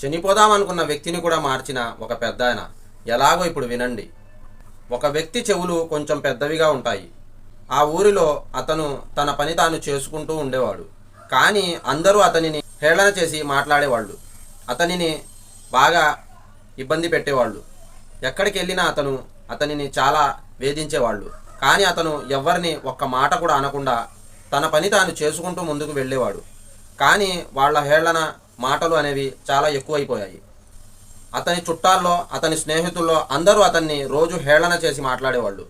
చనిపోదామనుకున్న వ్యక్తిని కూడా మార్చిన ఒక పెద్ద ఆయన. ఎలాగో ఇప్పుడు వినండి. ఒక వ్యక్తి చెవులు కొంచెం పెద్దవిగా ఉంటాయి. ఆ ఊరిలో అతను తన పని తాను చేసుకుంటూ ఉండేవాడు. కానీ అందరూ అతనిని హేళన చేసి మాట్లాడేవాళ్ళు. అతనిని బాగా ఇబ్బంది పెట్టేవాళ్ళు. ఎక్కడికి వెళ్ళినా అతను అతనిని చాలా వేధించేవాళ్ళు. కానీ అతను ఎవరిని ఒక్క మాట కూడా అనకుండా తన పని తాను చేసుకుంటూ ముందుకు వెళ్ళేవాడు. కానీ వాళ్ళ హేళన మాటలు అనేవి చాలా ఎక్కువైపోయాయి. అతని చుట్టాల్లో అతని స్నేహితుల్లో అందరూ అతన్ని రోజు హేళన చేసి మాట్లాడేవాళ్ళు.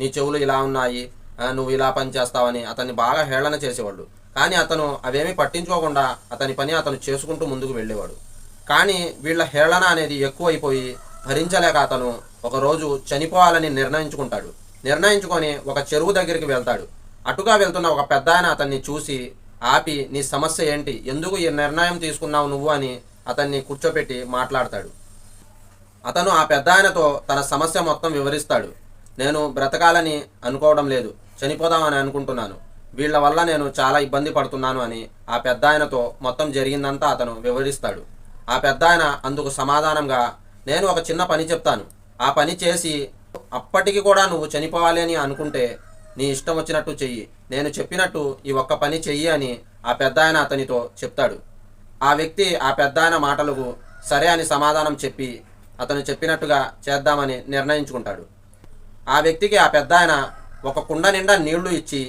నీ చెవులు ఇలా ఉన్నాయి నువ్వు ఇలా పని చేస్తావని అతన్ని బాగా హేళన చేసేవాళ్ళు. కానీ అతను అవేమీ పట్టించుకోకుండా అతని పని అతను చేసుకుంటూ ముందుకు వెళ్ళేవాడు. కానీ వీళ్ళ హేళన అనేది ఎక్కువైపోయి భరించలేక అతను ఒకరోజు చనిపోవాలని నిర్ణయించుకుంటాడు. నిర్ణయించుకొని ఒక చెరువు దగ్గరికి వెళ్తాడు. అటుగా వెళ్తున్న ఒక పెద్ద ఆయన అతన్ని చూసి ఆపి నీ సమస్య ఏంటి? ఎందుకు ఈ నిర్ణయం తీసుకున్నావు నువ్వు? అని అతన్ని కూర్చోపెట్టి మాట్లాడతాడు. అతను ఆ పెద్ద ఆయనతో తన సమస్య మొత్తం వివరిస్తాడు. నేను బ్రతకాలని అనుకోవడం లేదు. చనిపోదామని అనుకుంటున్నాను. వీళ్ళ వల్ల నేను చాలా ఇబ్బంది పడుతున్నాను అని ఆ పెద్ద ఆయనతో మొత్తం జరిగిందంతా అతను వివరిస్తాడు. ఆ పెద్ద ఆయన అందుకు సమాధానంగా నేను ఒక చిన్న పని చెప్తాను. ఆ పని చేసి అప్పటికి కూడా నువ్వు చనిపోవాలి అని అనుకుంటే నీ ఇష్టం వచ్చినట్టు చెయ్యి. నేను చెప్పినట్టు ఈ ఒక్క పని చెయ్యి అని ఆ పెద్ద ఆయన అతనితో చెప్తాడు. ఆ వ్యక్తి ఆ పెద్ద ఆయన మాటలకు సరే అని సమాధానం చెప్పి అతను చెప్పినట్టుగా చేద్దామని నిర్ణయించుకుంటాడు. ఆ వ్యక్తికి ఆ పెద్ద ఆయన ఒక కుండ నిండా నీళ్ళు ఇచ్చి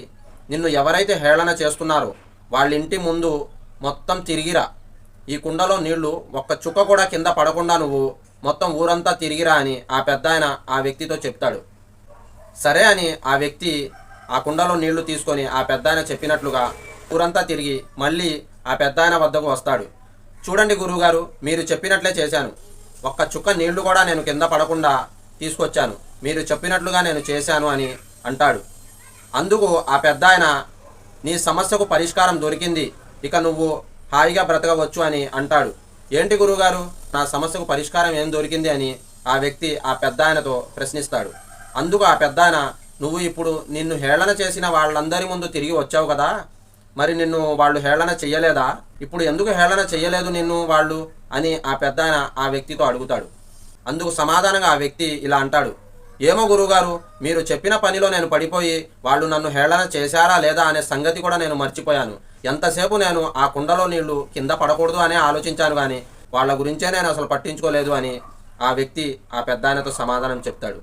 నిన్ను ఎవరైతే హేళన చేస్తున్నారో వాళ్ళ ఇంటి ముందు మొత్తం తిరిగిరా. ఈ కుండలో నీళ్ళు ఒక్క చుక్క కూడా కింద పడకుండా నువ్వు మొత్తం ఊరంతా తిరిగిరా అని ఆ పెద్ద ఆయన ఆ వ్యక్తితో చెప్తాడు. సరే అని ఆ వ్యక్తి ఆ కుండలో నీళ్ళు తీసుకొని ఆ పెద్దాయన చెప్పినట్లుగా ఊరంతా తిరిగి మళ్ళీ ఆ పెద్దాయన వద్దకు వస్తాడు. చూడండి గురువుగారు మీరు చెప్పినట్లే చేశాను. ఒక్క చుక్క నీళ్ళు కూడా నేను కింద పడకుండా తీసుకొచ్చాను. మీరు చెప్పినట్లుగా నేను చేశాను అని అంటాడు. అందుకు ఆ పెద్ద ఆయన నీ సమస్యకు పరిష్కారం దొరికింది ఇక నువ్వు హాయిగా బ్రతకవచ్చు అని అంటాడు. ఏంటి గురువుగారు నా సమస్యకు పరిష్కారం ఏం దొరికింది అని ఆ వ్యక్తి ఆ పెద్ద ఆయనతో ప్రశ్నిస్తాడు. అందుకు ఆ పెద్ద ఆయన నువ్వు ఇప్పుడు నిన్ను హేళన చేసిన వాళ్ళందరి ముందు తిరిగి వచ్చావు కదా? మరి నిన్ను వాళ్ళు హేళన చెయ్యలేదా? ఇప్పుడు ఎందుకు హేళన చెయ్యలేదు నిన్ను వాళ్ళు? అని ఆ పెద్ద ఆయన ఆ వ్యక్తితో అడుగుతాడు. అందుకు సమాధానంగా ఆ వ్యక్తి ఇలా అంటాడు. ఏమో గురువుగారు మీరు చెప్పిన పనిలో నేను పడిపోయి వాళ్ళు నన్ను హేళన చేశారా లేదా అనే సంగతి కూడా నేను మర్చిపోయాను. ఎంతసేపు నేను ఆ కుండలో నీళ్ళు కింద పడకూడదు అనే ఆలోచించాను కానీ వాళ్ళ గురించే నేను అసలు పట్టించుకోలేదు అని ఆ వ్యక్తి ఆ పెద్ద ఆయనతో సమాధానం చెప్తాడు.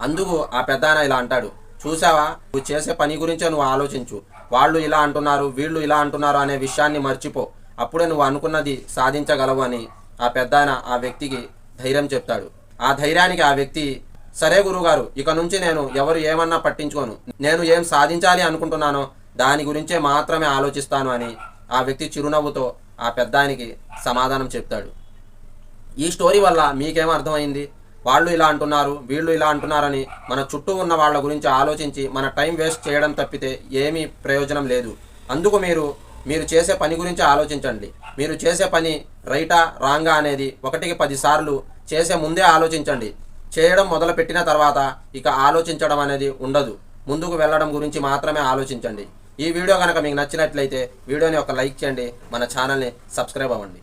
అందుకు ఆ పెద్ద ఇలా అంటాడు చూసావా నువ్వు చేసే పని గురించే నువ్వు ఆలోచించు. వాళ్ళు ఇలా అంటున్నారు వీళ్ళు ఇలా అంటున్నారు అనే విషయాన్ని మర్చిపో. అప్పుడే నువ్వు అనుకున్నది సాధించగలవు అని ఆ పెద్దాయన ఆ వ్యక్తికి ధైర్యం చెప్తాడు. ఆ ధైర్యానికి ఆ వ్యక్తి సరే గురువుగారు ఇక నుంచి నేను ఎవరు ఏమన్నా పట్టించుకోను. నేను ఏం సాధించాలి అనుకుంటున్నానో దాని గురించే మాత్రమే ఆలోచిస్తాను అని ఆ వ్యక్తి చిరునవ్వుతో ఆ పెద్ద ఆయనకి సమాధానం చెప్తాడు. ఈ స్టోరీ వల్ల మీకేం అర్థమైంది? వాళ్ళు ఇలా అంటున్నారు వీళ్ళు ఇలా అంటున్నారని మన చుట్టూ ఉన్న వాళ్ళ గురించి ఆలోచించి మన టైం వేస్ట్ చేయడం తప్పితే ఏమీ ప్రయోజనం లేదు. అందుకు మీరు మీరు చేసే పని గురించి ఆలోచించండి. మీరు చేసే పని రైటా రాంగా అనేది ఒకటికి పదిసార్లు చేసే ముందే ఆలోచించండి. చేయడం మొదలుపెట్టిన తర్వాత ఇక ఆలోచించడం అనేది ఉండదు. ముందుకు వెళ్ళడం గురించి మాత్రమే ఆలోచించండి. ఈ వీడియో కనుక మీకు నచ్చినట్లయితే వీడియోని ఒక లైక్ చేయండి మన ఛానల్ని సబ్స్క్రైబ్ అవ్వండి.